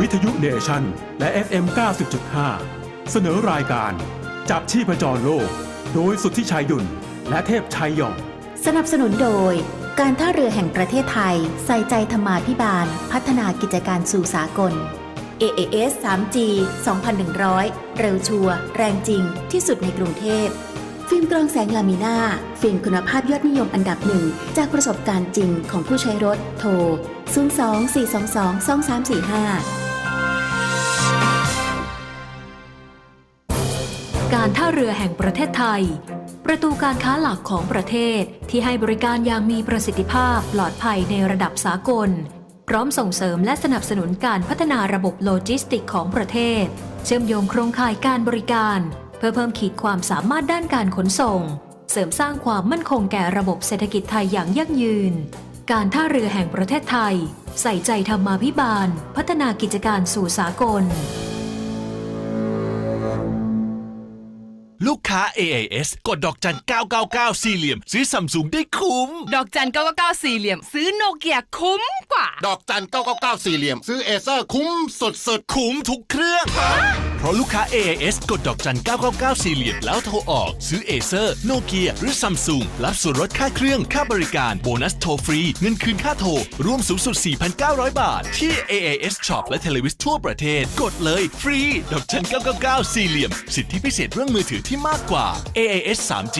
วิทยุเนชั่นและ FM 90.5 เสนอรายการ จับชีพจรโลก โดยสุทธิชัยดุลและเทพชัยหยอง สนับสนุนโดย การท่าเรือแห่งประเทศไทย ใส่ใจธรรมาภิบาล พัฒนากิจการสู่สากล AAS 3G 2100 เร็วชัวร์แรงจริงที่สุดในกรุงเทพฟิล์มกรองแสงลามิน่า ฟิล์มคุณภาพยอดนิยมอันดับหนึ่ง จากประสบการณ์จริงของผู้ใช้รถ โทร 02-422-2345 เรือแห่งประเทศไทย ประตูการค้าหลักของประเทศที่ให้บริการอย่างมีประสิทธิภาพปลอดภัยในระดับสากล พร้อมส่งเสริมและสนับสนุนการพัฒนาระบบโลจิสติกของประเทศ เชื่อมโยงโครงข่ายการบริการ เพื่อเพิ่มขีดความสามารถด้านการขนส่ง เสริมสร้างความมั่นคงแก่ระบบเศรษฐกิจไทยอย่างยั่งยืน การท่าเรือแห่งประเทศไทย ใส่ใจธรรมาภิบาล พัฒนากิจการสู่สากล ลูกค้า AIS กดดอกจัน 999 สี่เหลี่ยม ซื้อซัมซุงได้คุ้ม ดอกจัน999สี่เหลี่ยม ซื้อโนเกียคุ้มกว่า ดอกจัน 999 สี่เหลี่ยม ซื้อเอเซอร์คุ้มสุดคุ้มทุกเครื่อง เพราะลูกค้า AIS กดดอกจัน 999 สี่เหลี่ยม แล้วโทรออก ซื้อเอเซอร์โนเกียหรือซัมซุงรับส่วนลดค่าเครื่องค่าบริการโบนัสโทรฟรี เงินคืนค่าโทรรวมสูงสุด 4,900 บาท ที่ AIS Shop และ t e l e v i s ทั่วประเทศ กดเลยฟรี ดอกจัน 999 สี่เหลี่ยม สิทธิพิเศษเรื่องมือถือที่มากกว่า AIS 3G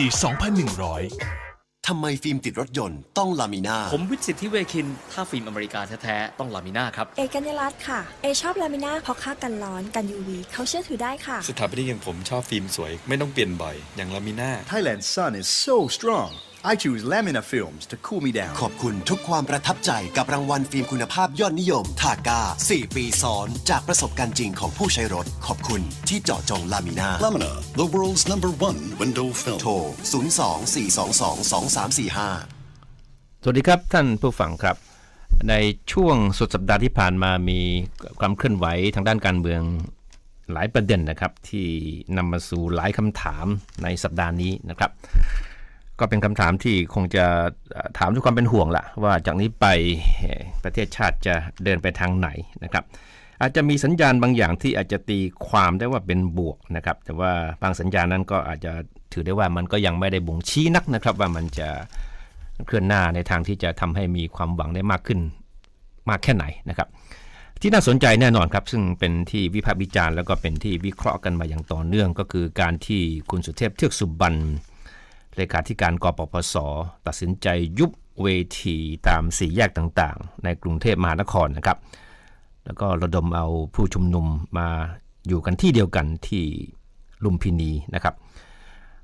2100 ทำไมฟิล์มติดรถยนต์ต้องลามิน่า ผมวิทย์สิทธิเวคิน ถ้าฟิล์มอเมริกาแท้ๆ ต้องลามิน่าครับ เอกัญญารัตน์ค่ะ เอชอบลามิน่าเพราะค่ากันร้อนกัน UV เขาเชื่อถือได้ค่ะ สถาปนิกอย่างผมชอบฟิล์มสวย ไม่ต้องเปลี่ยนบ่อย อย่างลามิน่า Thailand's sun is so strong. I choose Lamina Films to cool me down. ขอบคุณทุกความประทับใจกับรางวัลฟิล์มคุณภาพยอดนิยมทากา4 ปีซ้อน จากประสบการณ์จริงของผู้ใช้รถ ขอบคุณที่เจาะจงลามิน่า Lamina the world's number one window film โทร 02-422-2345 สวัสดีครับท่านผู้ฟังครับ ในช่วงสุดสัปดาห์ที่ผ่านมามีความเคลื่อนไหวทางด้านการเมืองหลายประเด็นนะครับ ที่นำมาสู่หลายคำถามในสัปดาห์นี้นะครับ ก็เป็นคำถามที่คงจะถามด้วยความเป็นห่วงละว่าจากนี้ไปประเทศชาติจะเดินไปทางไหนนะครับ อาจจะมีสัญญาณบางอย่างที่อาจจะตีความได้ว่าเป็นบวกนะครับ แต่ว่าบางสัญญาณนั้นก็อาจจะถือได้ว่ามันก็ยังไม่ได้บ่งชี้นักนะครับ ว่ามันจะเคลื่อนหน้าในทางที่จะทำให้มีความหวังได้มากขึ้นมากแค่ไหนนะครับที่น่าสนใจแน่นอนครับ ซึ่งเป็นที่วิพากษ์วิจารณ์แล้วก็เป็นที่วิเคราะห์กันมาอย่างต่อเนื่อง ก็คือการที่คุณสุเทพเทือกสุบรรณ เลขาธิการกปปส ตัดสินใจยุบเวทีตามสี่แยกต่างๆ ในกรุงเทพมหานครนะครับ แล้วก็ระดมเอาผู้ชุมนุมมาอยู่กันที่เดียวกันที่ลุมพินีนะครับ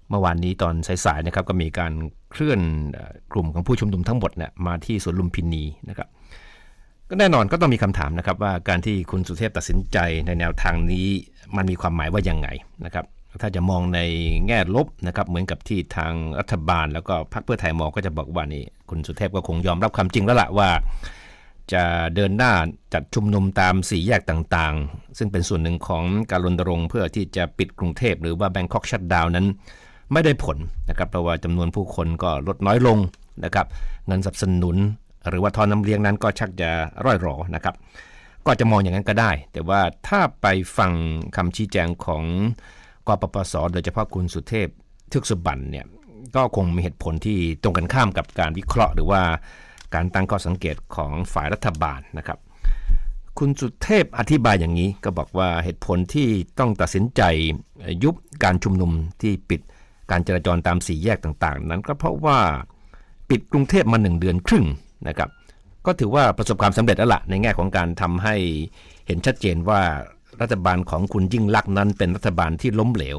เมื่อวานนี้ตอนสายๆนะครับก็มีการเคลื่อนกลุ่มของผู้ชุมนุมทั้งหมดเนี่ยมาที่สวนลุมพินีนะครับ ก็แน่นอนก็ต้องมีคำถามนะครับว่าการที่คุณสุเทพตัดสินใจในแนวทางนี้มันมีความหมายว่ายังไงนะครับ ถ้าจะมองในแง่ลบนะครับ เหมือนกับที่ทางรัฐบาล แล้วก็พรรคเพื่อไทยมองก็จะบอกว่านี่คุณสุเทพก็คงยอมรับความจริงแล้วล่ะว่า จะเดินหน้าจัดชุมนุมตามสี่แยกต่างๆ ซึ่งเป็นส่วนหนึ่งของการรณรงค์เพื่อที่จะปิดกรุงเทพหรือว่าแบงคอกชัดดาวน์นั้น ไม่ได้ผลนะครับเพราะว่าจำนวนผู้คนก็ลดน้อยลงนะครับ เงินสนับสนุน หรือว่าทอนน้ำเลี้ยงนั้นก็ชักจะร่อยหรอนะครับก็จะมองอย่างนั้นก็ได้ แต่ว่าถ้าไปฟังคำชี้แจงของ กปปสโดยเฉพาะคุณสุเทพทือกสุบรรเนี่ยก็คงมีเหตุผลที่ตรงกันข้ามกับการวิเคราะห์หรือว่าการตั้งข้อสังเกตของฝ่ายรัฐบาลนะครับ คุณสุเทพอธิบายอย่างนี้ก็บอกว่าเหตุผลที่ต้องตัดสินใจยุบการชุมนุมที่ปิดการจราจรตามสี่แยกต่างๆ นั้นก็เพราะว่าปิดกรุงเทพมาหนึ่งเดือนครึ่งนะครับ ก็ถือว่าประสบความสำเร็จแล้วละในแง่ของการทำให้เห็นชัดเจนว่า รัฐบาลของคุณยิ่งลักษณ์นั้นเป็นรัฐบาลที่ล้มเหลว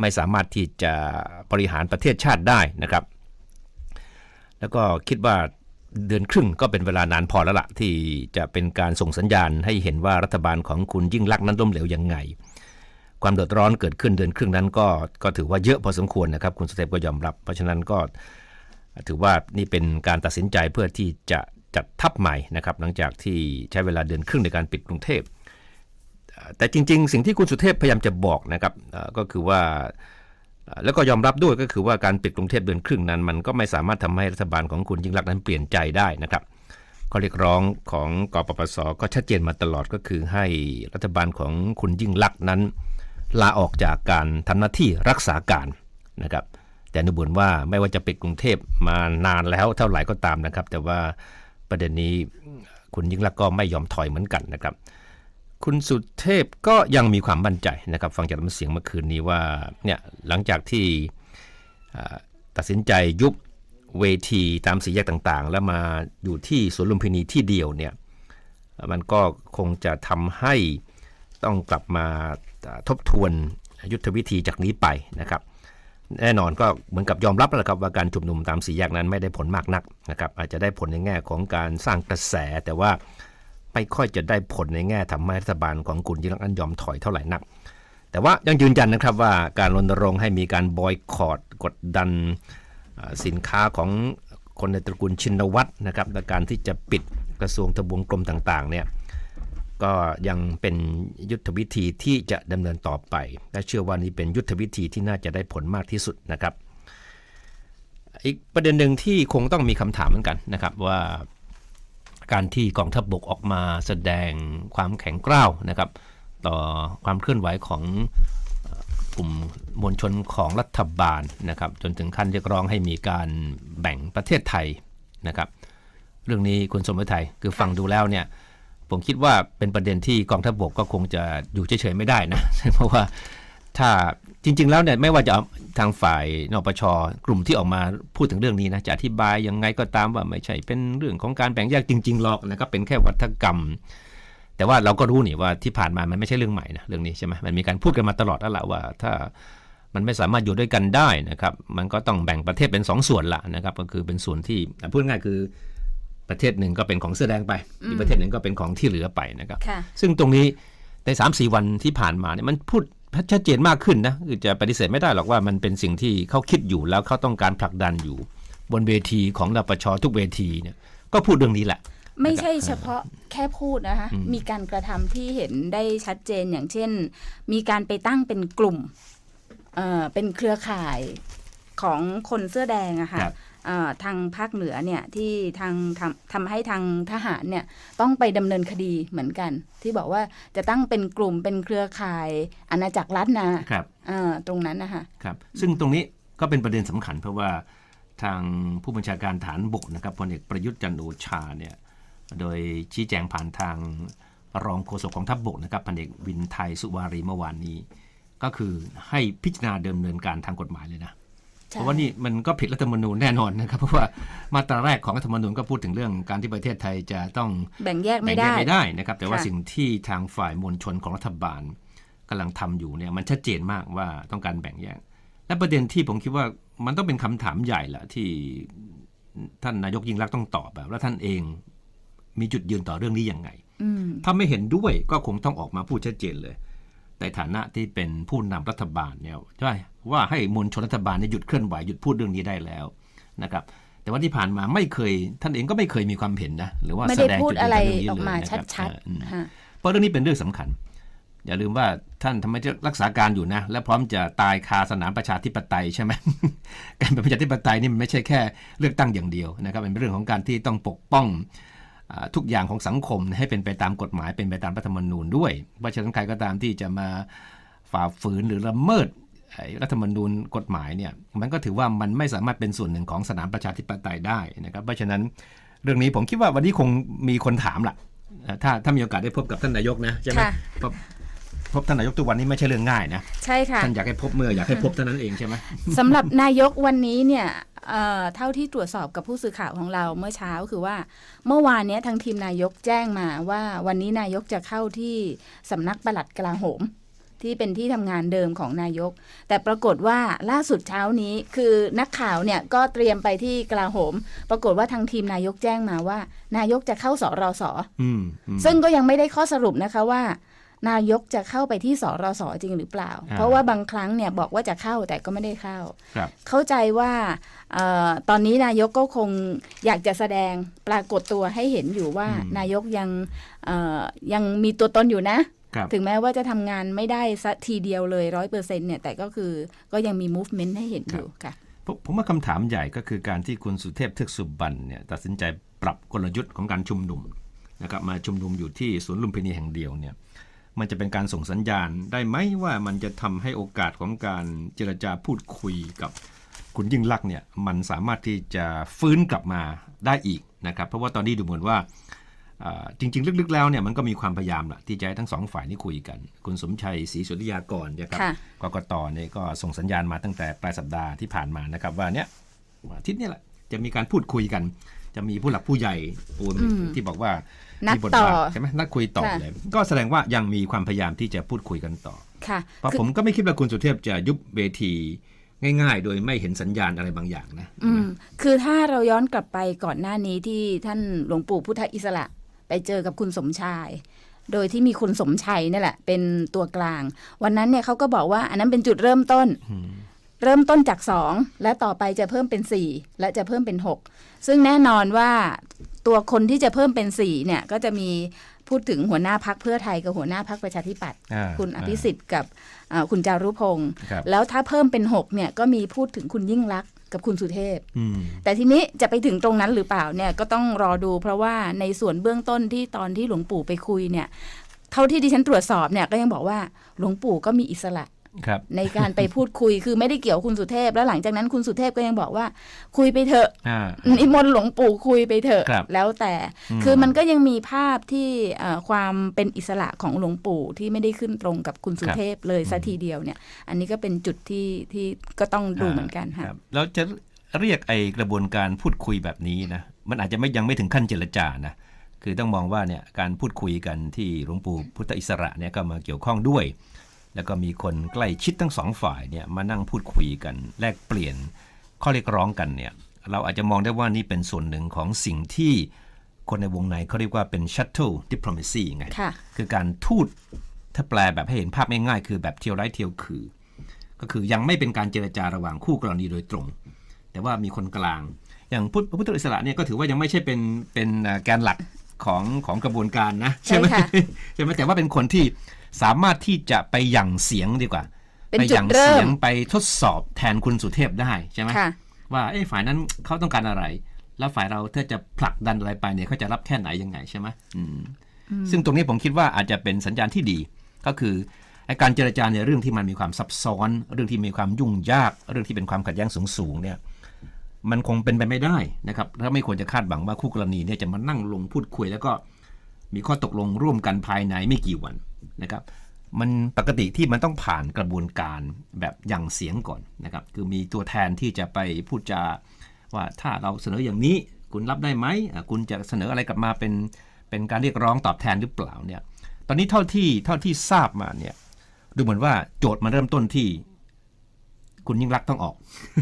ไม่สามารถที่จะบริหารประเทศชาติได้นะครับ แล้วก็คิดว่าเดือนครึ่งก็เป็นเวลานานพอแล้วละที่จะเป็นการส่งสัญญาณให้เห็นว่ารัฐบาลของคุณยิ่งลักษณ์นั้นล้มเหลวยังไง ความเดือดร้อนเกิดขึ้นเดือนครึ่งนั้นก็ก็ถือว่าเยอะพอสมควรนะครับ คุณสเตปก็ยอมรับ เพราะฉะนั้นก็ถือว่านี่เป็นการตัดสินใจเพื่อที่จะจัดทัพใหม่นะครับหลังจากที่ใช้เวลาเดือนครึ่งในการปิดกรุงเทพ แต่จริง ๆ สิ่งที่คุณสุเทพพยายามจะบอกนะครับก็คือว่าแล้วก็ยอมรับด้วยก็คือว่าการปิดกรุงเทพเดือนครึ่งนั้น มันก็ไม่สามารถทำให้รัฐบาลของคุณยิ่งรักษณ์นั้นเปลี่ยนใจได้นะครับข้อเรียกร้องของกปปสก็ชัดเจนมาตลอดก็คือให้รัฐบาลของคุณยิ่งลักษณ์นั้น ลาออกจากการทำหน้าที่รักษาการนะครับ แต่นบุญว่าไม่ว่าจะป็นกรุงเทพมานานแล้วเท่าไหร่ก็ตามนะครับ แต่ว่าประเด็นนี้คุณยิ่งลักษณ์ก็ไม่ยอมถอยเหมือนกันนะครับ คุณสุเทพก็ยังมีความมั่นใจนะครับ ฟังจากน้ำเสียงเมื่อคืนนี้ว่าเนี่ยหลังจากที่ตัดสินใจยุบเวทีตามสีแยกต่างๆ แล้วมาอยู่ที่สวนลุมพินีที่เดียวเนี่ยมันก็คงจะทำให้ต้องกลับมาทบทวนยุทธวิธีจากนี้ไปนะครับ แน่นอนก็เหมือนกับยอมรับแล้วล่ะครับว่าการชุมนุมตามสีแยกนั้นไม่ได้ผลมากนักนะครับอาจจะได้ผลในแง่ของการสร้างกระแสแต่ว่า ไม่ค่อยจะได้ผลในแง่ทำให้รัฐบาลของคุณยิ่งรักษณ์นั้นยอมถอยเท่าไหร่นัก แต่ว่ายังยืนยันนะครับว่าการรณรงค์ให้มีการบอยคอรดกดดันสินค้าของคนในตระกูลชินวัตรนะครับและการที่จะปิดกระทรวงทบวงกรมต่างๆเนี่ยก็ยังเป็นยุทธวิธีที่จะดำเนินต่อไป และเชื่อว่านี่เป็นยุทธวิธีที่น่าจะได้ผลมากที่สุดนะครับ อีกประเด็นหนึ่งที่คงต้องมีคำถามเหมือนกันนะครับว่า การที่กองทัพบบกออกมาแสดงความแข็งกร้าวนะครับ ต่อความเคลื่อนไหวของกลุ่มมวลชนของรัฐบาลนะครับ จนถึงขั้นเรียกร้องให้มีการแบ่งประเทศไทยนะครับ เรื่องนี้คุณสมฤทัยคือฟังดูแล้วเนี่ยผมคิดว่าเป็นประเด็นที่กองทัพบกก็คงจะอยู่เฉยๆไม่ได้นะ เพราะว่าถ้า จริง ๆ แล้วเนี่ยไม่ว่าจะเอาทางฝ่ายนปชกลุ่มที่ออกมาพูดถึงเรื่องนี้นะจะอธิบายยังไงก็ตามว่าไม่ใช่เป็นเรื่องของการแบ่งแยกจริงๆหรอกนะครับเป็นแค่วัฒกรรม แต่ว่าเราก็รู้นี่ว่าที่ผ่านมามันไม่ใช่เรื่องใหม่นะเรื่องนี้ใช่ไหมมันมีการพูดกันมาตลอดแล้วล่ะว่าถ้ามันไม่สามารถอยู่ด้วยกันได้นะครับ มันก็ต้องแบ่งประเทศเป็นสองส่วนละนะครับ ก็คือเป็นส่วนที่พูดง่ายๆคือประเทศหนึ่งก็เป็นของเสื้อแดงไป อีกประเทศหนึ่งก็เป็นของที่เหลือไปนะครับค่ะซึ่งตรงนี้ใน3าสี่วันที่ผ่านมาเนี่ยมันพูด ชัดเจนมากขึ้นนะคือจะปฏิเสธไม่ได้หรอกว่ามันเป็นสิ่งที่เขาคิดอยู่แล้วเขาต้องการผลักดันอยู่ บนเวทีของนปชทุกเวทีเนี่ยก็พูดเรื่องนี้แหละ ไม่ใช่เฉพาะแค่พูดนะคะอืมมีการกระทำที่เห็นได้ชัดเจนอย่างเช่น มีการไปตั้งเป็นกลุ่มเอ่อเป็นเครือข่ายของคนเสื้อแดงอะค่ะเอ่อ ทางภาคเหนือเนี่ยที่ทางทำทำให้ทางทหารเนี่ยต้องไปดำเนินคดีเหมือนกัน ที่บอกว่าจะตั้งเป็นกลุ่มเป็นเครือข่ายอาณาจักรลัดนาครับเอ่อตรงนั้นนะคะครับซึ่งตรงนี้ก็เป็นประเด็นสำคัญเพราะว่าทางผู้บัญชาการฐานบกนะครับพลเอกประยุทธ์จันทร์โอชาเนี่ยโดยชี้แจงผ่านทางรองโฆษกกองทัพบกนะครับพันเอกวินไทยสุวารีเมื่อวานนี้ ก็คือให้พิจารณาดำเนินการทางกฎหมายเลยนะใช่ เพราะว่านี่มันก็ผิดรัฐธรรมนูญแน่นอนนะครับ เพราะว่ามาตราแรกของรัฐธรรมนูญก็พูดถึงเรื่องการที่ประเทศไทยจะต้องแบ่งแยกไม่แบ่งได้แยกไม่ได้นะครับ แต่ว่าค่ะสิ่งที่ทางฝ่ายมวลชนของรัฐบาลกำลังทำอยู่เนี่ยมันชัดเจนมากว่าต้องการแบ่งแยก และประเด็นที่ผมคิดว่ามันต้องเป็นคำถามใหญ่แหละที่ท่านนายกยิ่งรักษณ์ต้องตอบแบบแล้วท่านเองมีจุดยืนต่อเรื่องนี้ยังไงอืมถ้าไม่เห็นด้วยก็คงต้องออกมาพูดชัดเจนเลยในฐานะที่เป็นผู้นำรัฐบาลเนี่ยใช่ ว่าให้มวลชนรัฐบาลเนี่ยหยุดเคลื่อนไหวหยุดพูดเรื่องนี้ได้แล้วนะครับแต่ว่าที่ผ่านมาไม่เคย ท่านเองก็ไม่เคยมีความเห็นนะหรือว่าไม่แสได้ดงพูดจุดยืนอะไรทางเรื่องนี้ออกเลยมานะครับชัดเอออืมๆค่ะเพราะเรื่องนี้เป็นเรื่องสำคัญ อย่าลืมว่าท่านทำไมจะรักษาการอยู่นะ และพร้อมจะตายคาสนามประชาธิปไตยใช่ไหมการเป็นประชาธิปไตยนี่มันไม่ใช่แค่เลือกตั้งอย่างเดียวนะครับมันเป็นเรื่องของการที่ต้องปกป้องอ่าทุกอย่างของสังคมให้เป็นไปตามกฎหมายเป็นไปตามรัฐธรรมนูญด้วยเพราะฉะนั้นใครก็ตามที่จะมาฝ่าฝืนหรือละเมิดไอ้ รัฐธรรมนูญกฎหมายเนี่ยมันก็ถือว่ามันไม่สามารถเป็นส่วนหนึ่งของสนามประชาธิปไตยได้นะครับ เพราะฉะนั้นเรื่องนี้ผมคิดว่าวันนี้คงมีคนถามล่ะเอ่อถ้าถ้ามีโอกาสได้พบกับท่านนายกนะใช่ไหมค่ะพบพบท่านนายกทุกวันนี้ไม่ใช่เรื่องง่ายนะใช่ค่ะท่านอยากให้พบเมื่ออยากให้พบเท่านั้นเองใช่ไหมสำหรับนายกวันนี้เนี่ยเอ่อเท่าที่ตรวจสอบกับผู้สื่อข่าวของเราเมื่อเช้าคือว่า เมื่อวานเนี้ยทางทีมนายกแจ้งมาว่าวันนี้นายกจะเข้าที่สำนักปลัดกลาโหม ที่เป็นที่ทำงานเดิมของนายก แต่ปรากฏว่าล่าสุดเช้านี้คือนักข่าวเนี่ยก็เตรียมไปที่กลาโหม ปรากฏว่าทางทีมนายกแจ้งมาว่า นายกจะเข้าสรสอืมอืมซึ่งก็ยังไม่ได้ข้อสรุปนะคะว่า นายกจะเข้าไปที่สรสจริงหรือเปล่าอ่าเพราะว่าบางครั้งเนี่ยบอกว่าจะเข้าแต่ก็ไม่ได้เข้าครับเข้าใจว่าเออตอนนี้นายกก็คงอยากจะแสดงปรากฏตัวให้เห็นอยู่ว่าอืมนายกยังเอ่อยังมีตัวตนอยู่นะครับ ถึงแม้ว่าจะทำงานไม่ได้สัทีเดียวเลยร้อยเปอร์เซ็นต์เนี่ยแต่ก็คือก็ยังมี movement ให้เห็นอยู่ค่ะผมผมว่าคำถามใหญ่ก็คือการที่คุณสุเทพเทือกสุบรรณเนี่ยตัดสินใจปรับกลยุทธ์ของการชุมนุมนะครับมาชุมนุมอยู่ที่สวนลุมพินีแห่งเดียวเนี่ยมันจะเป็นการส่งสัญญาณได้ไหมว่ามันจะทำให้โอกาสของการเจรจาพูดคุยกับคุณยิ่งลักษณ์เนี่ยมันสามารถที่จะฟื้นกลับมาได้อีกนะครับ เพราะว่าตอนนี้ดูเหมือนว่าอ่า จริง ๆ ลึกๆแล้วเนี่ยมันก็มีความพยายามแหละที่จะให้ทั้งสองฝ่ายนี้คุยกัน คุณสมชัยศรีสุริยากรนะครับค่ะกกตเนี่ยก็ส่งสัญญาณมาตั้งแต่ปลายสัปดาห์ที่ผ่านมานะครับว่าเนี่ยวันอาทิตย์เนี่ยแหละจะมีการพูดคุยกัน จะมีผู้หลักผู้ใหญ่โอนอืมที่บอกว่านัดมีบทต่บาอทใช่ไหมนัดคุยต่อค่ะเลยก็แสดงว่ายังมีความพยายามที่จะพูดคุยกันต่อค่ะเพราะคือผมก็ไม่คิดว่าคุณสุเทพจะยุบเวทีง่ายๆ โดยไม่เห็นสัญญาณอะไรบางอย่างนะ อืม คือถ้าเราย้อนกลับไปก่อนหน้านี้ที่ท่านหลวงปู่พุทธอิสระ ไปเจอกับคุณสมชาย โดยที่มีคุณสมชัยนี่แหละ เป็นตัวกลาง วันนั้นเนี่ยเขาก็บอกว่าอันนั้นเป็นจุดเริ่มต้น เริ่มต้นจาก2และต่อไปจะเพิ่มเป็น4และจะเพิ่มเป็น6ซึ่งแน่นอนว่าตัวคนที่จะเพิ่มเป็น4เนี่ยก็จะมีพูดถึงหัวหน้าพักเพื่อไทยกับหัวหน้าพักประชาธิปัตย์อ่าคุณอภิสิทธิ์กับอ่าคุณจารุพงศ์ครับแล้วถ้าเพิ่มเป็น6เนี่ยก็มีพูดถึงคุณยิ่งลักษณ์ กับคุณสุเทพอืมแต่ทีนี้จะไปถึงตรงนั้นหรือเปล่าเนี่ยก็ต้องรอดู เพราะว่าในส่วนเบื้องต้นที่ตอนที่หลวงปู่ไปคุยเนี่ยเท่าที่ดิฉันตรวจสอบเนี่ยก็ยังบอกว่าหลวงปู่ก็มีอิสระครับ ในการไปพูดคุยคือไม่ได้เกี่ยวคุณสุเทพ แล้วหลังจากนั้นคุณสุเทพก็ยังบอกว่า คุยไปเถอะอ่านิมนต์หลวงปู่คุยไปเถอะครับแล้วแต่อืมคือมันก็ยังมีภาพที่เอ่อความเป็นอิสระของหลวงปู่ที่ไม่ได้ขึ้นตรงกับคุณสุเทพเลยสัทีเดียวเนี่ย อันนี้ก็เป็นจุดที่ที่ก็ต้องดูเหมือนกันค่ะครับแล้วจะเรียกไอกระบวนการพูดคุยแบบนี้นะมันอาจจะไม่ยังไม่ถึงขั้นเจรจานะคือต้องมองว่าเนี่ยการพูดคุยกันที่หลวงปู่พุทธอิสระเนี่ยก็มาเกี่ยวข้องด้วย แล้วก็มีคนใกล้ชิดทั้งสองฝ่ายเนี่ยมานั่งพูดคุยกัน แลกเปลี่ยนข้อเรียกร้องกันเนี่ยเราอาจจะมองได้ว่านี่เป็นส่วนหนึ่งของสิ่งที่คนในวงในเขาเรียกว่าเป็น shuttle diplomacy ไงค่ะคือการทูตถ้าแปลแบบให้เห็นภาพง่ายๆคือแบบเที่ยวไร้เที่ยวคือ ก็คือยังไม่เป็นการเจรจาระหว่างคู่กรณีโดยตรง แต่ว่ามีคนกลาง อย่างพุทธพระพุทธอิสระเนี่ยก็ถือว่ายังไม่ใช่เป็นเป็นเอ่อแกนหลักของของกระบวนการนะ ใช่ไหมใช่ค่ะใช่ไหมแต่ว่าเป็นคนที่ สามารถที่จะไปหยั่งเสียงดีกว่าเป็นไปจุหดยั่งเริ่มเสียงไปทดสอบแทนคุณสุเทพได้ใช่ไหมค่ะว่าเอ้ฝ่ายนั้นเขาต้องการอะไร แล้วฝ่ายเราถ้าจะผลักดันอะไรไปเนี่ยเขาจะรับแค่ไหนยังไงใช่ไหมอืมซึ่งตรงนี้ผมคิดว่าอาจจะเป็นสัญญาณที่ดี ก็คือไอ้การเจรจาในเรื่องที่มันมีความซับซ้อน เรื่องที่มีความยุ่งยาก เรื่องที่เป็นความขัดแย้งสูงๆเนี่ยมันคงเป็นไปไม่ได้นะครับถ้าไม่ควรจะคาดหวังว่าคู่กรณีเนี่ยจะมานั่งลงพูดคุย แล้วก็มีข้อตกลงร่วมกันภายในไม่กี่วัน นะครับมันปกติที่มันต้องผ่านกระบวนการแบบอย่างเสียงก่อนนะครับคือมีตัวแทนที่จะไปพูดจาว่าถ้าเราเสนออย่างนี้คุณรับได้ไหมอะคุณจะเสนออะไรกลับมาเป็นเป็นการเรียกร้องตอบแทนหรือเปล่าเนี่ยตอนนี้เท่าที่เท่าที่ทราบมาเนี่ยดูเหมือนว่าโจทย์มันเริ่มต้นที่คุณยิ่งรักษณ์ต้องออก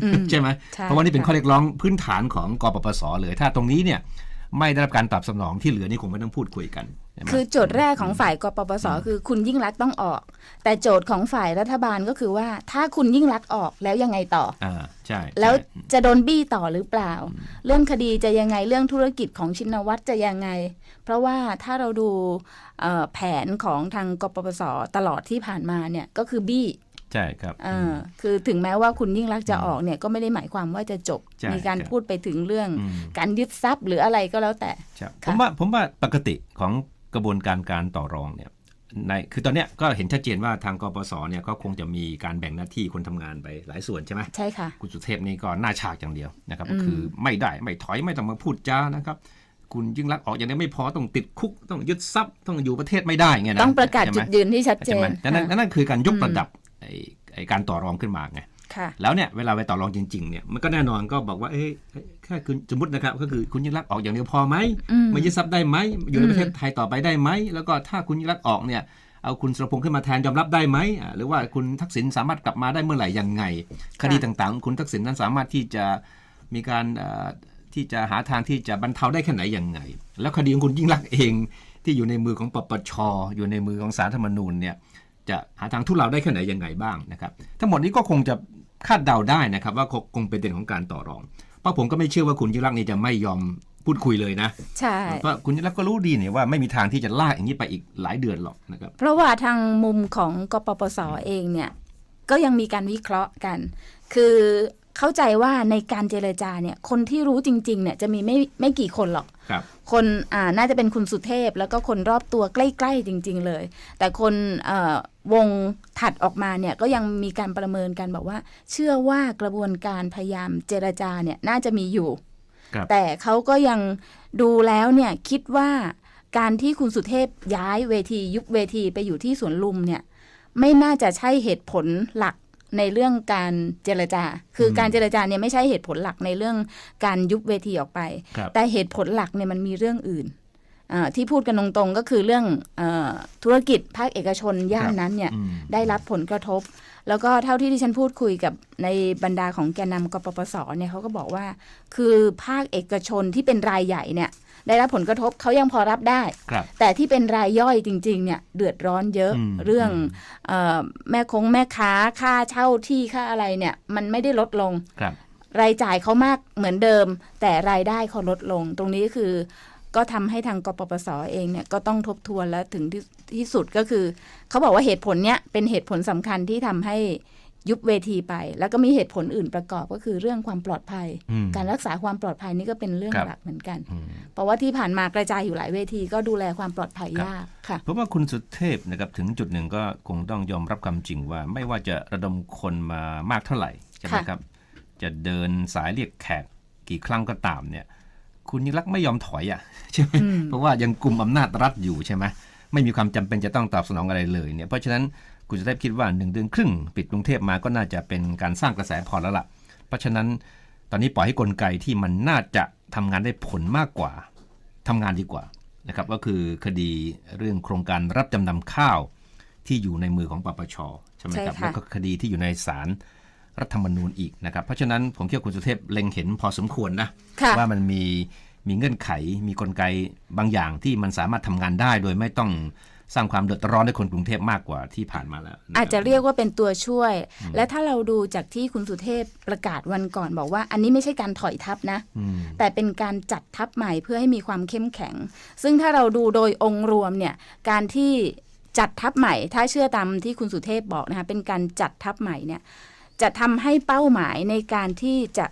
อืมใช่ไหมใช่เพราะว่านี่เป็นค่ะข้อเรียกร้องพื้นฐานของกปปสเลย ถ้าตรงนี้เนี่ยไม่ได้รับการตอบสนองที่เหลือนี่คงไม่ต้องพูดคุยกันใช่ไหม คือโจทย์แรกของฝ่ายกปปสคือคุณยิ่งรักษณ์ต้องออก แต่โจทย์ของฝ่ายรัฐบาลก็คือว่า ถ้าคุณยิ่งรักษณ์ออกแล้วยังไงต่ออ่าใช่แล้วใช่จะโดนบี้ต่อหรือเปล่า เรื่องคดีจะยังไงเรื่องธุรกิจของชินวัตรจะยังไง เพราะว่าถ้าเราดูเอ่อแผนของทางกปปสตลอดที่ผ่านมาเนี่ยก็คือบี้ใช่ครับเออคือถึงแม้ว่าคุณยิ่งรักษณ์จะออกเนี่ยก็ไม่ได้หมายความว่าจะจบใช่มีการครับพูดไปถึงเรื่องอืมการยึดทรัพย์หรืออะไรก็แล้วแต่ครับผมว่าผมว่าปกติของ กระบวนการการต่อรองเนี่ยในคือตอนเนี้ยก็เห็นชัดเจนว่าทางกปสเนี่ยก็คงจะมีการแบ่งหน้าที่คนทำงานไปหลายส่วนใช่ไหมใช่ค่ะคุณสุเทพนี่ก็หน้าฉากอย่างเดียวนะครับอืมคือไม่ได้ไม่ถอยไม่ต้องมาพูดจานะครับ คุณยิ่งรักษณ์ออกอย่างนี้ไม่พอต้องติดคุกต้องยึดทรัพย์ต้องอยู่ประเทศไม่ได้ไงนะต้องประกาศใช่ไหจุมดยืนที่ชัดเจใช่ไหมนนั่นนั่นค่ะนั่นคือการยกอืมระดับไอ้ไอ้การต่อรองขึ้นมาไงค่ะ แล้วเนี่ยเวลาไปต่อรองจริงๆเนี่ยมันก็แน่นอนก็บอกว่าเอ้ยแค่คุณสมมตินะครับ ก็คือคุณยิ่งรักษณ์ออกอย่างเดียวพอไหมอืมมายึดทรัพย์ได้ไหมอยู่ในอืมประเทศไทยต่อไปได้ไหมแล้วก็ถ้าคุณยิ่งรักษณ์ออกเนี่ยเอาคุณสรพงษ์ขึ้นมาแทนยอมรับได้ไหมอ่าหรือว่าคุณทักษิณสามารถกลับมาได้เมื่อไหร่ยังไง คดีต่างๆ คุณทักษิณนั้นสามารถที่จะมีการเอ่อที่จะหาทางที่จะบรรเทาได้แค่ไหนยังไง แล้วคดีของคุณยิ่งรักษณ์เองที่อยู่ในมือของปปชอยู่ในมือของศาลธรรมนูญเนี่ยจะหาทางทุเลาได้แค่ไหนยังไงบ้างนะครับ ทั้งหมดนี้ก็คงจะ คาดเดาได้นะครับว่าคงคงเป็นประเด็นของการต่อรอง เพราะผมก็ไม่เชื่อว่าคุณยิ่งรักษณ์นี่จะไม่ยอมพูดคุยเลยนะใช่เพราะคุณยิ่งรักษณ์ก็รู้ดีเนี่ยว่าไม่มีทางที่จะลากอย่างนี้ไปอีกหลายเดือนหรอกนะครับ เพราะว่าทางมุมของกปปสเองเนี่ยก็ยังมีการวิเคราะห์กัน คือ เข้าใจว่าในการเจรจาเนี่ยคนที่รู้จริงๆเนี่ยจะมีไม่ไม่กี่คนหรอกครับคนอ่าน่าจะเป็นคุณสุเทพ แล้วก็คนรอบตัวใกล้ๆจริง ๆ เลย แต่คนเอ่อวงถัดออกมาเนี่ยก็ยังมีการประเมินกันบอกว่า เชื่อว่ากระบวนการพยายามเจรจาเนี่ยน่าจะมีอยู่ครับแต่เขาก็ยังดูแล้วเนี่ยคิดว่าการที่คุณสุเทพย้ายเวทียุบเวทีไปอยู่ที่สวนลุมเนี่ยไม่น่าจะใช่เหตุผลหลัก ในเรื่องการเจรจา คืออการเจรจาเนี่ยไม่ใช่เหตุผลหลักในเรื่องการยุบเวทีออกไปครับแต่เหตุผลหลักเนี่ยมันมีเรื่องอื่นอ่าที่พูดกันตรงๆก็คือเรื่องเออธุรกิจภาคเอกชนย่านนั้นเนี่ยอืมได้รับผลกระทบ แล้วก็เท่าที่ที่ฉันพูดคุยกับในบรรดาของแกนนำกปปสเนี่ยเขาก็บอกว่า คือภาคเอกชนที่เป็นรายใหญ่เนี่ย ได้รับผลกระทบเขายังพอรับได้ครับแต่ที่เป็นรายย่อยจริงๆเนี่ยเดือดร้อนเยอะอืมเรื่องเออแม่คงแม่ค้าค่าเช่าที่ค่าอะไรเนี่ยมันไม่ได้ลดลงครับรายจ่ายเขามากเหมือนเดิม แต่รายได้เขาลดลง ตรงนี้คือก็ทำให้ทางกปปสเองเนี่ยก็ต้องทบทวนและถึงที่ที่สุดก็คือ เขาบอกว่าเหตุผลเนี้ยเป็นเหตุผลสำคัญที่ทำให้ ยุบเวทีไป แล้วก็มีเหตุผลอื่นประกอบก็คือเรื่องความปลอดภัยอืมการรักษาความปลอดภัยนี่ก็เป็นเรื่องครับหลักเหมือนกันอืมเพราะว่าที่ผ่านมากระจายอยู่หลายเวทีก็ดูแลความปลอดภัยยากค่ะเพราะว่าคุณสุเทพนะครับถึงจุดหนึ่งก็คงต้องยอมรับความจริงว่า ไม่ว่าจะระดมคนมามากเท่าไหร่ใช่ไหมค่ะครับ จะเดินสายเรียกแขกกี่ครั้งก็ตามเนี่ย คุณยิ่งรักษณ์ไม่ยอมถอยอะใช่ไหมอืมเพราะว่ายังกลุ่มอำนาจรัฐอยู่ใช่ไหมไม่มีความจำเป็นจะต้องตอบสนองอะไรเลยเนี่ยเพราะฉะนั้น คุณสุเทพคิดว่าหนึ่งเดือนครึ่ง ปิดกรุงเทพมาก็น่าจะเป็นการสร้างกระแสพอแล้วล่ะ เพราะฉะนั้นตอนนี้ปล่อยให้กลไกที่มันน่าจะทำงานได้ผลมากกว่าทำงานดีกว่านะครับก็คือคดีเรื่องโครงการรับจำนำข้าวที่อยู่ในมือของปปชใช่ไหมครับใช่ค่ะแล้วก็คดีที่อยู่ในศาลรัฐธรรมนูญอีกนะครับ เพราะฉะนั้นผมคิดว่าคุณสุเทพเล็งเห็นพอสมควรนะค่ะว่ามันมีมีเงื่อนไขมีกลไกบางอย่างที่มันสามารถทำงานได้โดยไม่ต้อง สร้างความเดือดร้อนให้คนกรุงเทพมากกว่าที่ผ่านมาแล้วนคบอาจจะเรียกว่าเป็นตัวช่วย และถ้าเราดูจากที่คุณสุเทพประกาศวันก่อนบอกว่า อันนี้ไม่ใช่การถอยทัพนะอืมแต่เป็นการจัดทัพใหม่เพื่อให้มีความเข้มแข็ง ซึ่งถ้าเราดูโดยองค์รวมเนี่ยการที่จัดทัพใหม่ ถ้าเชื่อตามที่คุณสุเทพบอกนะคะเป็นการจัดทัพใหม่เนี่ยจะทำให้เป้าหมายในการที่จะ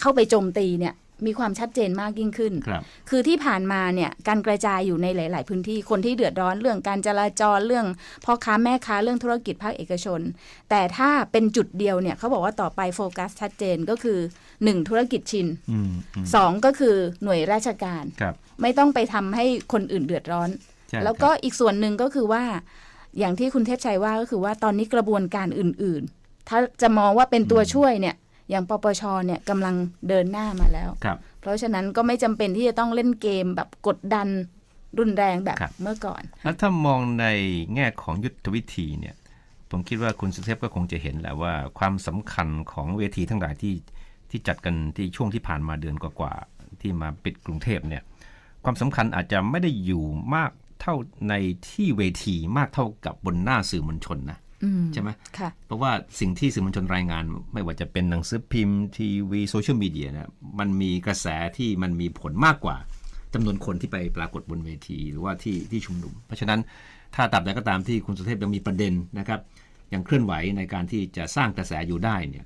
เข้าไปโจมตีเนี่ย มีความชัดเจนมากยิ่งขึ้นครับคือที่ผ่านมาเนี่ยการกระจายอยู่ในหลาย ๆ พื้นที่คนที่เดือดร้อนเรื่องการจราจรเรื่องพ่อค้าแม่ค้าเรื่องธุรกิจภาคเอกชน แต่ถ้าเป็นจุดเดียวเนี่ยเขาบอกว่าต่อไปโฟกัสชัดเจนก็คือ 1 ธุรกิจชินอืมอืมสองก็คือหน่วยราชการครับไม่ต้องไปทำให้คนอื่นเดือดร้อนใช่แล้วก็อีกส่วนหนึ่งก็คือว่าอย่างที่คุณเทพชัยว่าก็คือว่าตอนนี้กระบวนการอื่น ๆ ถ้าจะมองว่าเป็นตัวช่วยเนี่ย อย่างปปชเนี่ยกำลังเดินหน้ามาแล้วครับเพราะฉะนั้นก็ไม่จำเป็นที่จะต้องเล่นเกมแบบกดดันรุนแรงแบบครับเมื่อก่อน แล้วถ้ามองในแง่ของยุทธวิธีเนี่ย ผมคิดว่าคุณสุเทพก็คงจะเห็นแหละว่าความสำคัญของเวทีทั้งหลายที่ที่จัดกันที่ช่วงที่ผ่านมาเดือนกว่าๆที่มาปิดกรุงเทพเนี่ย ความสำคัญอาจจะไม่ได้อยู่มากเท่าในที่เวทีมากเท่ากับบนหน้าสื่อมวลชนนะอืม ใช่ไหมค่ะเพราะว่าสิ่งที่สื่อมวลชนรายงาน ไม่ว่าจะเป็นหนังสือพิมพ์ ทีวีโซเชียลมีเดียนะมันมีกระแสที่มันมีผลมากกว่าจำนวนคนที่ไปปรากฏบนเวที หรือว่าที่ที่ชุมนุม เพราะฉะนั้นถ้าตราบใดก็ตามที่คุณสุเทพยังมีประเด็นนะครับยังเคลื่อนไหวในการที่จะสร้างกระแสอยู่ได้เนี่ย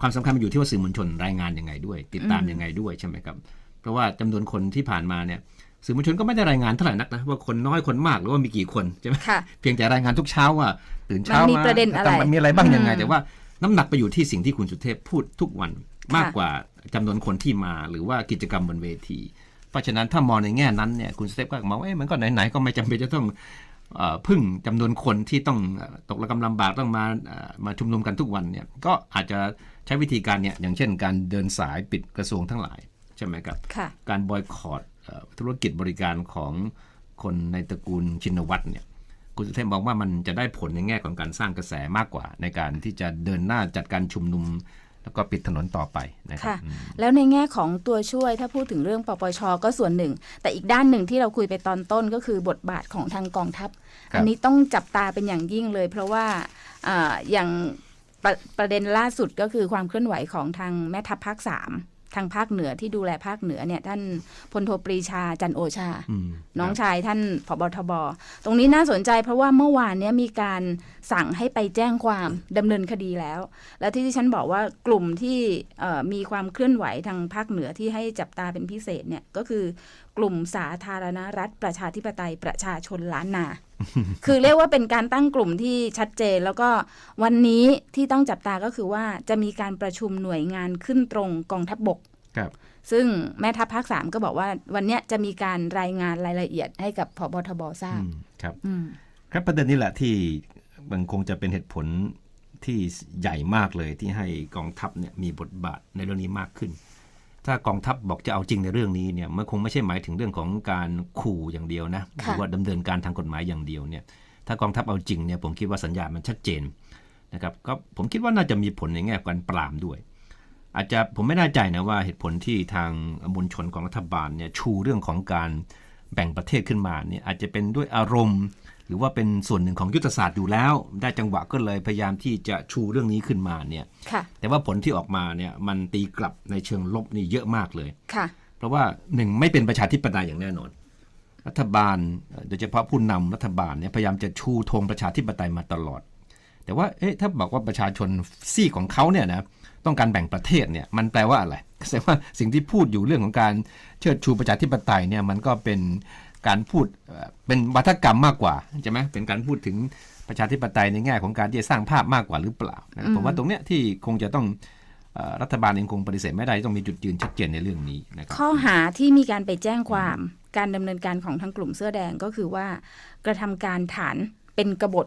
ความสำคัญมันอยู่ที่ว่าสื่อมวลชนรายงานยังไงด้วย ติดตามอืมยังไงด้วยใช่ไหมครับเพราะว่าจำนวนคนที่ผ่านมาเนี่ยสื่อมวลชนก็ไม่ได้รายงานเท่าไหร่นักนะว่าคนน้อยคนมากหรือว่ามีกี่คนใช่ไหมค่ะเพียงแต่รายงานทุกเช้าว่า ตื่นเช้ามันมีมาประเด็นอะไรแต่มันมีอะไรบ้างยังไงอืมแต่ว่าน้ำหนักไปอยู่ที่สิ่งที่คุณสุเทพพูดทุกวันมากกว่าจำนวนคนที่มาหรือว่ากิจกรรมบนเวที เพราะฉะนั้นถ้ามองในแง่นั้นเนี่ยคุณสุเทพก็มองว่าเอ๊ะมันก็ไหนๆก็ไม่จำเป็นจะต้องเอ่อพึ่งจำนวนคนที่ต้องเอ่อตกระกำลำบากต้องมาเอ่อมาชุมนุมกันทุกวันเนี่ยก็อาจจะใช้วิธีการเนี่ยอย่างเช่น การเดินสายปิดกระทรวงทั้งหลายใช่ไหมครับค่ะการบอยคอรดธุรกิจบริการของคนในตระกูลชินวัตรเนี่ย คุณสุเทพมองว่ามันจะได้ผลในแง่ของการสร้างกระแสมากกว่า ในการที่จะเดินหน้าจัดการชุมนุม แล้วก็ปิดถนนต่อไปนะครัค่ะบอืม แล้วในแง่ของตัวช่วยถ้าพูดถึงเรื่องปปชก็ส่วนหนึ่ง แต่อีกด้านหนึ่งที่เราคุยไปตอนต้นก็คือบทบาทของทางกองทัพ ครับ อันนี้ต้องจับตาเป็นอย่างยิ่งเลย เพราะว่าอาอย่างประประเด็นล่าสุดก็คือความเคลื่อนไหวของทางแม่ทัพภาคสาม ทางภาคเหนือที่ดูแลภาคเหนือเนี่ยท่านพลโทปรีชาจันโอชาอืมน้องชายท่านผบทบ ตรงนี้น่าสนใจเพราะว่าเมื่อวานเนี้ยมีการสั่งให้ไปแจ้งความดำเนินคดีแล้ว และที่ที่ฉันบอกว่ากลุ่มที่เอ่อมีความเคลื่อนไหวทางภาคเหนือที่ให้จับตาเป็นพิเศษเนี่ยก็คือกลุ่มสาธารณรัฐประชาธิปไตยประชาชนล้านนา คือเรียกว่าเป็นการตั้งกลุ่มที่ชัดเจน แล้วก็วันนี้ที่ต้องจับตาก็คือว่าจะมีการประชุมหน่วยงานขึ้นตรงกองทัพบบกครับซึ่งแม่ทัพภาคสามก็บอกว่าวันเนี้ยจะมีการรายงานรายละเอียดให้กับพบทบทราบอืมครับอืมครับประเด็นนี้แหละที่มันคงจะเป็นเหตุผลที่ใหญ่มากเลยที่ให้กองทัพเนี่ยมีบทบาทในเรื่องนี้มากขึ้น ถ้ากองทัพบอกจะเอาจริงในเรื่องนี้เนี่ยมันคงไม่ใช่หมายถึงเรื่องของการขู่อย่างเดียวนะหค่ะรือว่าดำเนินการทางกฎหมายอย่างเดียวเนี่ยถ้ากองทัพเอาจริงเนี่ยผมคิดว่าสัญญาณมันชัดเจนนะครับก็ผมคิดว่าน่าจะมีผลในแง่การปรามด้วย อาจจะผมไม่แน่ใจนะว่าเหตุผลที่ทางมวลชนของรัฐบาลเนี่ยชูเรื่องของการแบ่งประเทศขึ้นมาเนี่ยอาจจะเป็นด้วยอารมณ์ หรือว่าเป็นส่วนหนึ่งของยุทธศาสตร์อยู่แล้ว ได้จังหวะก็เลยพยายามที่จะชูเรื่องนี้ขึ้นมาเนี่ยค่ะแต่ว่าผลที่ออกมาเนี่ยมันตีกลับในเชิงลบนี่เยอะมากเลยค่ะเพราะว่าหนึ่งไม่เป็นประชาธิปไตยอย่างแน่นอน รัฐบาลเอ่อโดยเฉพาะผู้นำรัฐบาลเนี่ยพยายามจะชูธงประชาธิปไตยมาตลอด แต่ว่าเอ๊ะถ้าบอกว่าประชาชนซีกของเขาเนี่ยนะต้องการแบ่งประเทศเนี่ยมันแปลว่าอะไรแสดงว่าสิ่งที่พูดอยู่เรื่องของการเชิดชูประชาธิปไตยเนี่ยมันก็เป็น การพูดเอ่อเป็นวัฒกรรมมากกว่าใช่ไหมเป็นการพูดถึงประชาธิปไตยในแง่ของการที่จะสร้างภาพมากกว่าหรือเปล่านะอืมผมว่าตรงเนี้ยที่คงจะต้องเอ่อรัฐบาลเองคงปฏิเสธไม่ได้ต้องมีจุดยืนชัดเจนในเรื่องนี้นะครับข้อหาที่มีการไปแจ้งความการดำเนินการของทางกลุ่มเสื้อแดงก็คือว่ากระทำการฐานเป็นกบฏ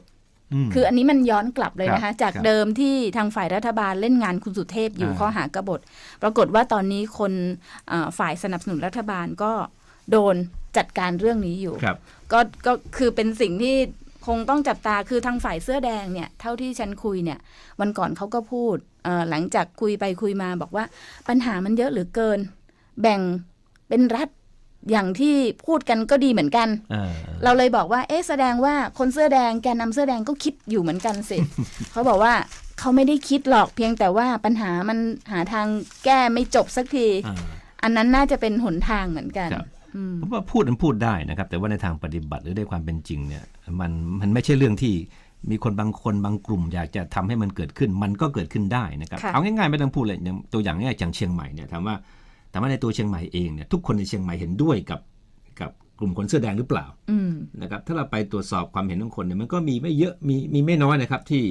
มคืออันนี้มันย้อนกลับเลยนะครัคะบจากครับเดิมที่ทางฝ่ายรัฐบาลเล่นงานคุณสุเทพอยู่อ่าข้อหากบฏ ปรากฏว่าตอนนี้คนเอ่อฝ่ายสนับสนุนรัฐบาลก็โดน จัดการเรื่องนี้อยู่ครับ ก็ก็คือเป็นสิ่งที่คงต้องจับตาคือทางฝ่ายเสื้อแดงเนี่ยเท่าที่ฉันคุยเนี่ยวันก่อนเขาก็พูดเอ่อหลังจากคุยไปคุยมาบอกว่าปัญหามันเยอะเหลือเกิน แบ่งเป็นรัฐอย่างที่พูดกันก็ดีเหมือนกันอ่าเราเลยบอกว่า เอ๊ะแสดงว่าคนเสื้อแดงแกนนำเสื้อแดงก็คิดอยู่เหมือนกันสิ เขาบอกว่าเขาไม่ได้คิดหรอกเพียงแต่ว่าปัญหามันหาทางแก้ไม่จบสักทีอ่าอันนั้นน่าจะเป็นหนทางเหมือนกัน ครับอืมผมว่าพูดมันพูดได้นะครับ แต่ว่าในทางปฏิบัติหรือในความเป็นจริงเนี่ยมันมันไม่ใช่เรื่องที่มีคนบางคนบางกลุ่ม อยากจะทำให้มันเกิดขึ้น มันก็เกิดขึ้นได้นะครับค่ะเอาง่ายๆไม่ต้องพูดเลยอย่างตัวอย่างง่ายๆอย่างเชียงใหม่เนี่ยถามว่าถามว่าในตัวเชียงใหม่เองเนี่ยทุกคนในเชียงใหม่เห็นด้วยกับกับกลุ่มคนเสื้อแดงหรือเปล่าอืมนะครับถ้าเราไปตรวจสอบความเห็นของคนเนี่ยมันก็มีไม่เยอะมีมีไม่น้อยนะครับ ที่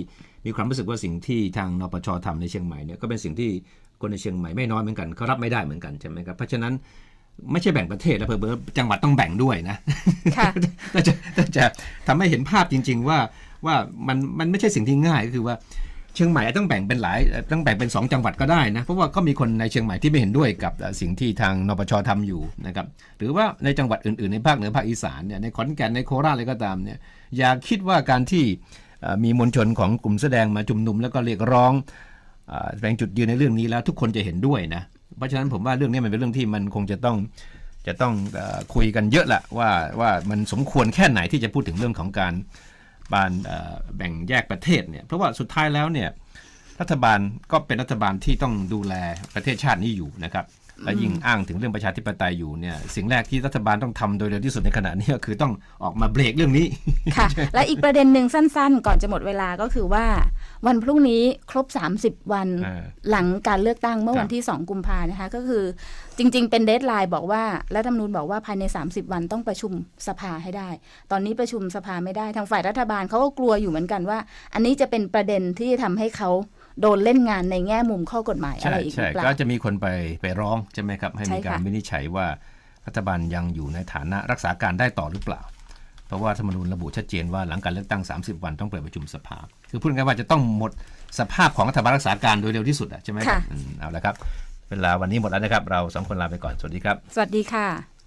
มีความรู้สึกว่าสิ่งที่ทางนปชทำในเชียงใหม่เนี่ยก็เป็นสิ่งที่คนในเชียงใหม่ไม่น้อยเหมือนกันเขารับไม่ได้เหมือนกันใช่ไหมครับเพราะฉะนั้น ไม่ใช่แบ่งประเทศแล้วเพิ่จังหวัดต้องแบ่งด้วยนะค่ะถ้าจะถ้าจะทำให้เห็นภาพจริง ๆ ว่าว่ามันมันไม่ใช่สิ่งที่ง่ายก็คือว่าเชียงใหม่ต้องแบ่งเป็นหลายต้องแบ่งเป็นสองจังหวัดก็ได้นะเพราะว่าก็มีคนในเชียงใหม่ที่ไม่เห็นด้วยกับเอ่อสิ่งที่ทางนปชทำอยู่นะครับหรือว่าในจังหวัดอื่นๆ ในภาคเหนือภาคอีสานเนี่ยในขอนแก่นในโคราชอะไรก็ตามเนี่ยอย่าคิดว่าการที่เอ่อมีมวลชนของกลุ่มแสอแดงมาชุมนุม แล้วก็เรียกร้องเอ่อแสดงจุดยืนในเรื่องนี้แล้วทุกคนจะเห็นด้วยนะ เพราะฉะนั้นผมว่าเรื่องนี้มันเป็นเรื่องที่มันคงจะต้องจะต้องคุยกันเยอะแหละว่าว่ามันสมควรแค่ไหนที่จะพูดถึงเรื่องของการบานแบ่งแยกประเทศเนี่ยเพราะว่าสุดท้ายแล้วเนี่ยรัฐบาลก็เป็นรัฐบาลที่ต้องดูแลประเทศชาตินี้อยู่นะครับ และยิ่งอ้างถึงเรื่องประชาธิปไตยอยู่เนี่ยสิ่งแรกที่รัฐบาลต้องทำโดยเร็วที่สุดในขณะนี้ก็คือต้องออกมาเบรกเรื่องนี้ค่ะ และอีกประเด็นหนึ่งสั้นๆ ก่อนจะหมดเวลาก็คือว่า วันพรุ่งนี้ครบ 30 วันเออหลังการเลือกตั้งเมื่อครับวันที่ 2 กุมภานะคะ ก็คือจริง ๆ เป็นเดทไลน์บอกว่ารัฐธรรมนูญบอกว่าภายใน 30 วันต้องประชุมสภาให้ได้ ตอนนี้ประชุมสภาไม่ได้ทางฝ่ายรัฐบาลเขาก็กลัวอยู่เหมือนกันว่า อันนี้จะเป็นประเด็นที่ทำให้เขา โดนเล่นงานในแง่มุมข้อกฎหมายอะไรใช่อีกหใช่รือเปล่าก็จะมีคนไปไปร้องใช่ไหมครับ ให้ใช่มีการค่ะวินิจฉัยว่ารัฐบาลยังอยู่ในฐานะรักษาการได้ต่อหรือเปล่า เพราะว่าธรรมนูญระบุชัดเจนว่าหลังการเลือกตั้ง 30 วันต้องเปิดประชุมสภา คือพูดง่ายๆว่าจะต้องหมดสภาพของรัฐบาลรักษาการโดยเร็วที่สุดอะใช่ไหมครับค่ะอืมเอาละครับ เวลาวันนี้หมดแล้วนะครับ เราสองคนลาไปก่อน สวัสดีครับ สวัสดีค่ะ